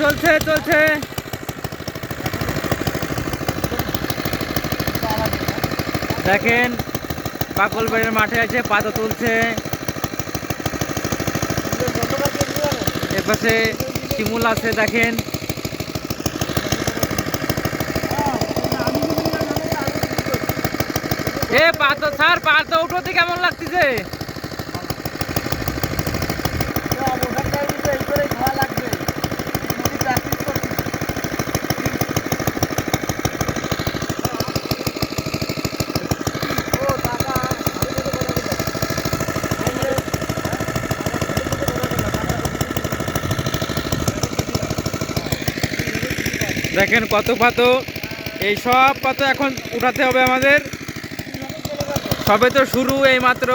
চলছে চলছে। দেখেন পাকল বাড়ির মাঠে আছে, পাতা তুলছে। এপাশে শিমুল আছে, দেখেন। এ, পাতা, স্যার, পাতা উঠোতে কেমন লাগতেছে? দেখেন কত পাতো। এই সব পাতো এখন উঠাতে হবে আমাদের। সবে তো শুরু এই মাত্র